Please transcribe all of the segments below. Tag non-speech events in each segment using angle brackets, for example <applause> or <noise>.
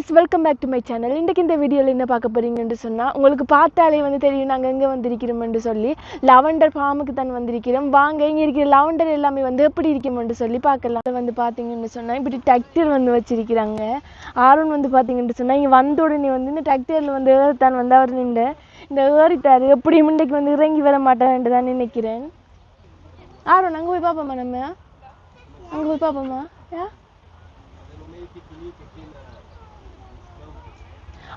Guys welcome back to my channel இன்றைக்கு இந்த வீடியோவில் என்ன பார்க்க போறீங்கன்னு சொன்னால் உங்களுக்கு பார்த்தாலே வந்து தெரியும் நாங்கள் எங்கே வந்திருக்கிறோம்னு சொல்லி லவண்டர் ஃபார்முக்கு தான் வந்திருக்கிறோம். வாங்க இங்கே இருக்கிற லவண்டர் எல்லாமே வந்து எப்படி இருக்குமென்று சொல்லி பார்க்கலாம். அதை வந்து பார்த்தீங்கன்னு சொன்னால் இப்படி டிராக்டர் வந்து வச்சிருக்கிறாங்க. ஆர்வன் வந்து பார்த்தீங்கன்னு சொன்னால் இங்கே வந்த உடனே வந்து இந்த டிராக்டரில் வந்து தான் வந்து அவர் நின்று இந்த ஏறிட்டார் எப்படி முண்டைக்கு வந்து இறங்கி வர மாட்டான்ட்டு தான் நினைக்கிறேன். ஆர்வன் அங்கே போய் பார்ப்போமா நம்ம? அங்கே போய் பார்ப்போமா? யா?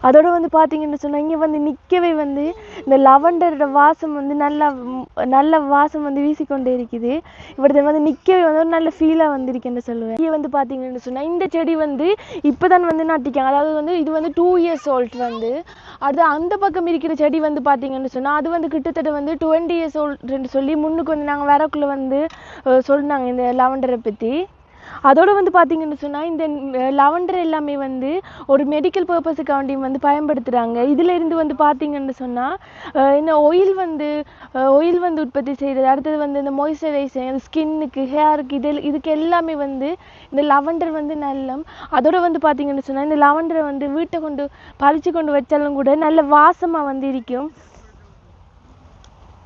அதோட வந்து பார்த்தீங்கன்னு சொன்னால் இங்கே வந்து நிற்கவே வந்து இந்த லவண்டரோட வாசம் வந்து நல்லா நல்ல வாசம் வந்து வீசிக்கொண்டே இருக்குது. இவரது வந்து நிற்கவே வந்து ஒரு நல்ல ஃபீலாக வந்திருக்குன்னு சொல்லுவேன். இங்கே வந்து பார்த்தீங்கன்னு சொன்னால் இந்த செடி வந்து இப்போ தான் வந்து நட்டிருக்காங்க அதாவது வந்து இது வந்து டூ இயர்ஸ் ஓல்ட் வந்து. அது அந்த பக்கம் இருக்கிற செடி வந்து பார்த்தீங்கன்னு சொன்னால் அது வந்து கிட்டத்தட்ட வந்து டுவெண்ட்டி இயர்ஸ் ஓல்டுன்னு சொல்லி முன்னுக்கு வந்து நாங்கள் வரக்குள்ளே வந்து சொன்னாங்க இந்த லவண்டரை பற்றி அதோட வந்து பார்த்தீங்கன்னு சொன்னால் இந்த லவண்டர் எல்லாமே வந்து ஒரு மெடிக்கல் பர்பஸுக்காண்டியும் வந்து பயன்படுத்துகிறாங்க இதில் இருந்து வந்து பார்த்தீங்கன்னு சொன்னால் இந்த ஒயில் வந்து ஒயில் வந்து உற்பத்தி செய்கிறது அடுத்தது வந்து இந்த மாய்ஸ்சரைசர் ஸ்கின்னுக்கு ஹேருக்கு இது இதுக்கு எல்லாமே வந்து இந்த லவண்டர் வந்து நல்லம். அதோட வந்து பார்த்தீங்கன்னு சொன்னால் இந்த லவண்டரை வந்து வீட்டை கொண்டு பறித்து கொண்டு வச்சாலும் கூட நல்ல வாசமாக வந்து இருக்கும்.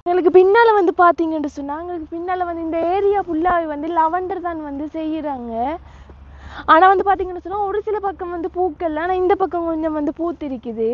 எங்களுக்கு பின்னால வந்து பார்த்தீங்கன்னு சொன்னா எங்களுக்கு பின்னால வந்து இந்த ஏரியா ஃபுல்லாகவே வந்து லவண்டர் தான் வந்து செய்யறாங்க. ஆனா வந்து பார்த்தீங்கன்னு சொன்னா ஒரு சில பக்கம் வந்து பூக்கள்ல ஆனா இந்த பக்கம் கொஞ்சம் வந்து பூத்திருக்குது.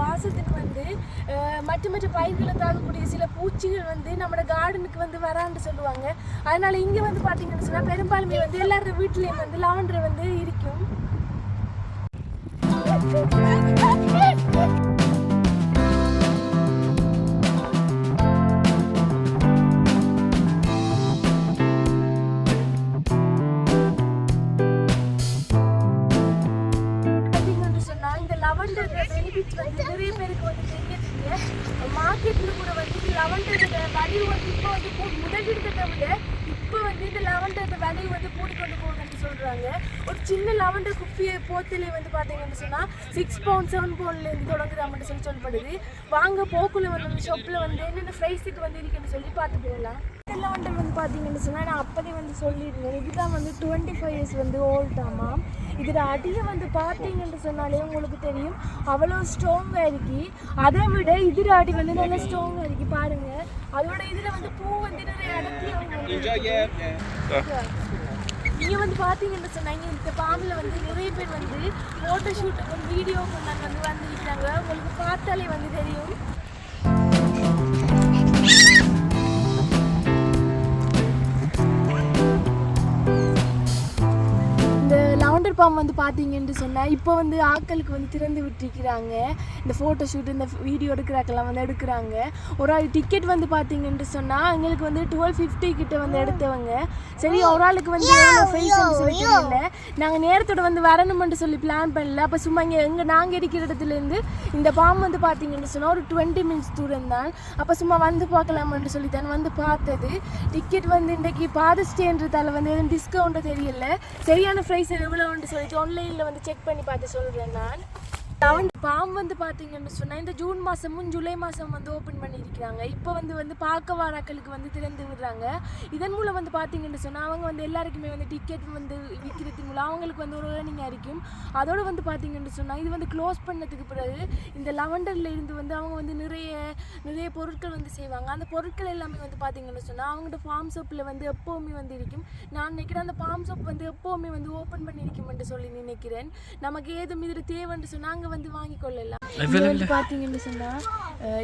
வாசத்துக்கு வந்து மற்ற மற்ற பயிர்களை தாக்கக்கூடிய சில பூச்சிகள் வந்து நம்மளோட கார்டனுக்கு வந்து வரான்னு சொல்லுவாங்க. அதனால இங்கே வந்து பார்த்தீங்கன்னு சொன்னால் பெரும்பாலுமே வந்து எல்லாரோட வீட்லேயும் வந்து லவண்டர் வந்து இருக்கும். நிறைய பேருக்கு வந்து தெரியறதில்ல மார்க்கெட்டில் கூட வந்து இந்த லவண்டரோட வடிவு வந்து இப்போ வந்து கூ- முதல் விட இப்போ வந்து இந்த லவண்டரோட வடிவு வந்து போட்டு கொண்டு போகுதுன்னு சொல்றாங்க. ஒரு சின்ன லவண்டர் குப்பியை போத்திலே வந்து பார்த்தீங்கன்னு சொன்னா சிக்ஸ் பவுண்ட் செவன் பவுண்ட்ல இருந்து தொடங்குதாமட்டு சொல்லி சொல்லப்படுது. வாங்க போக்குள்ள வந்து ஷாப்ல வந்து என்னென்ன ப்ரைஸுக்கு வந்து இருக்குன்னு சொல்லி பார்த்து போகலாம். லவண்டர் வந்து பார்த்தீங்கன்னு சொன்னால் நான் அப்போதே வந்து சொல்லியிருந்தேன். இதுதான் வந்து டுவெண்ட்டி ஃபைவ் இயர்ஸ் வந்து ஓல்டாமா இதில் அடியை வந்து பார்த்தீங்கன்னு சொன்னாலே உங்களுக்கு தெரியும். அவ்வளோ ஸ்ட்ராங்காக இருக்கு. அதை விட இதில் அடி வந்து நல்லா ஸ்ட்ராங்காக இருக்கு. பாருங்க. அதோட இதில் வந்து பூ வந்து நிறைய இடத்துல நீங்கள் வந்து பார்த்தீங்கன்னு சொன்னாங்க இந்த பாம்பில் வந்து நிறைய பேர் வந்து ஃபோட்டோ ஷூட்டுக்கும் வீடியோக்கும் நாங்கள் வந்து வந்திருக்கிறாங்க உங்களுக்கு பார்த்தாலே வந்து தெரியும். பாம் வந்து பார்த்தீங்கன்னு சொன்னால் இப்போ வந்து ஆட்களுக்கு வந்து திறந்து விட்டுருக்கிறாங்க. இந்த ஃபோட்டோ ஷூட் இந்த வீடியோ எடுக்கிறாக்கெல்லாம் வந்து எடுக்கிறாங்க. ஒரு ஆள் டிக்கெட் வந்து பார்த்தீங்கன்னு சொன்னால் எங்களுக்கு வந்து டுவெல் ஃபிஃப்டி கிட்ட வந்து எடுத்தவங்க. சரி ஒரு ஆளுக்கு வந்து எவ்வளோ ஃபைஸ் சொல்லி தெரியல நாங்கள் நேரத்தோட வந்து வரணுமென்று சொல்லி பிளான் பண்ணல. அப்போ சும்மா இங்கே எங்கே நாங்கள் இருக்கிற இடத்துலேருந்து இந்த பாம் வந்து பார்த்தீங்கன்னு சொன்னால் ஒரு டுவெண்ட்டி மினிட்ஸ் தூரம் தான். அப்போ சும்மா வந்து பார்க்கலாமென்று சொல்லி தான் வந்து பார்த்தது. டிக்கெட் வந்து இன்றைக்கி பாதஸ்டேன்றதால வந்து எதுவும் டிஸ்கவுண்ட்டு தெரியல. சரியான ப்ரைஸ் எவ்வளோன்னு சொல்லிட்டு ஆன்லைனில் வந்து செக் பண்ணி பார்த்து சொல்கிறேன் நான். பாம் வந்து பார்த்தீங்கன்னு சொன்னால் இந்த ஜூன் மாதமும் ஜூலை மாதம் வந்து ஓப்பன் பண்ணியிருக்கிறாங்க. இப்போ வந்து வந்து பார்க்க வாராக்களுக்கு வந்து திறந்து விடுறாங்க. இதன் மூலம் வந்து பார்த்தீங்கன்னு சொன்னால் அவங்க வந்து எல்லாருக்குமே வந்து டிக்கெட் வந்து விற்கிறது மூலம் அவங்களுக்கு வந்து ஒரு ஏர்னிங்காக இருக்கும். அதோடு வந்து பார்த்தீங்கன்னு சொன்னால் இது வந்து க்ளோஸ் பண்ணதுக்கு பிறகு இந்த லவண்டரில் இருந்து வந்து அவங்க வந்து நிறைய நிறைய பொருட்கள் வந்து செய்வாங்க. அந்த பொருட்கள் எல்லாமே வந்து பார்த்தீங்கன்னு சொன்னால் அவங்களோட ஃபார்ம் ஷாப்பில் வந்து எப்போவுமே வந்து இருக்கும். நான் நினைக்கிறேன் அந்த ஃபார்ம் ஷாப் வந்து எப்போவுமே வந்து ஓப்பன் பண்ணியிருக்குமென்று சொல்லி நினைக்கிறேன். நமக்கு ஏதும் இதில் தேவைன்னு சொன்னால் அங்கே வந்து வாங்கி கொள்ளலாம் வந்து பார்த்தீங்கன்னு சொன்னால்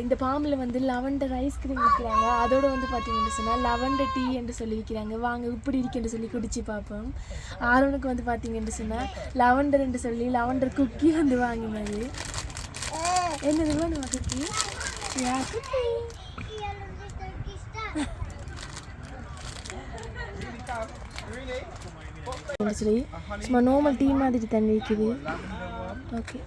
இந்த பாம்பில் வந்து லவண்டர் ஐஸ்கிரீம் விற்கிறாங்க அதோட வந்து பார்த்தீங்கன்னு சொன்னால் லவண்டர் டீ என்று சொல்லி விற்கிறாங்க வாங்க இப்படி இருக்குன்னு சொல்லி குடிச்சு பார்ப்போம். ஆரோனுக்கு வந்து பார்த்தீங்கன்னு சொன்னால் லவண்டர் என்று சொல்லி லவண்டர் குக்கி வந்து வாங்கினது. என்னது வேணுமா குக்கி யா குக்கி சரி சும்மா நார்மல் டீ மாதிரி தண்ணி இருக்குது. ஓகே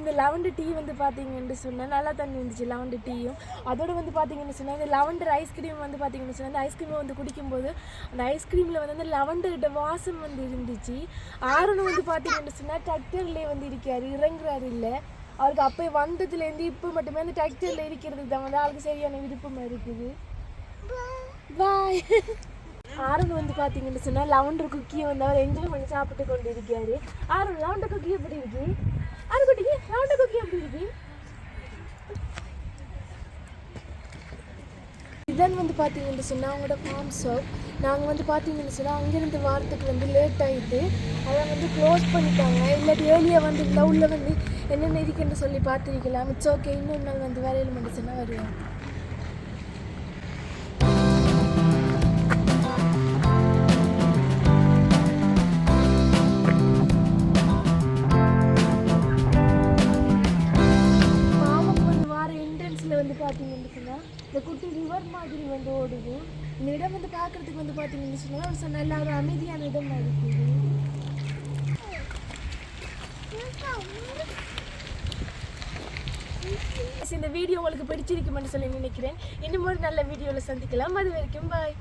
இந்த லெவண்டர் டீ வந்து பார்த்தீங்கன்னு சொன்னால் நல்லா தண்ணி இருந்துச்சு லெவண்டர் டீயும் அதோட வந்து பார்த்தீங்கன்னு சொன்னால் இந்த லெவண்டர் ஐஸ்கிரீம் வந்து பார்த்தீங்கன்னு சொன்னால் அந்த ஐஸ்கிரீமை வந்து குடிக்கும்போது அந்த ஐஸ்கிரீமில் வந்து அந்த லெவண்டர்கிட்ட வாசம் வந்து இருந்துச்சு. ஆரோனும் வந்து பார்த்தீங்கன்னு சொன்னால் டக்டர்லேயே வந்து இருக்காரு இறங்குறாரு இல்லை. அவருக்கு அப்போ வந்ததுலேருந்து இப்போ மட்டுமே அந்த டக்டரில் இருக்கிறதுக்கு தான் வந்து அவருக்கு சரியான விருப்பமாக இருக்குது. பாய் <laughs> ஆரன் வந்து பார்த்தீங்கன்னு சொன்னால் லவண்டர் குக்கியை வந்து அவர் என்ஜாய் பண்ணி சாப்பிட்டு கொண்டு இருக்காரு ஆரன் லவண்டர் குக்கி எப்படி இருக்கு? ஆறு குட்டிக்கு லவண்டர் குக்கி எப்படி இருக்கு? இதன் வந்து பார்த்தீங்கன்னு சொன்னால் அவங்களோட ஃபார்ம் ஷாப் நாங்கள் வந்து பார்த்தீங்கன்னு சொன்னால் அங்கேருந்து வாரத்துக்கு வந்து லேட் ஆகிட்டு அதை வந்து க்ளோஸ் பண்ணிட்டாங்க. இல்லாட்டி ஏர்லியாக வந்து இந்த வந்து என்னென்ன இருக்குன்னு சொல்லி பார்த்துருக்கலாம். இட்ஸ் ஓகே இன்னொரு நாள் வந்து வேலையில் மட்டும் சொன்னால் வருவோம் மாதிரி வந்து ஓடுது. இந்த இடம் வந்து பார்க்குறதுக்கு வந்து பார்த்தீங்கன்னு சொன்னால் ஒரு நல்ல ஒரு அமைதியான இடமா இருக்குது. இந்த வீடியோ உங்களுக்கு பிடிச்சிருக்குமென்னு சொல்லி நினைக்கிறேன். இன்னும் ஒரு நல்ல வீடியோவில் சந்திக்கலாம். அது வரைக்கும் பாய்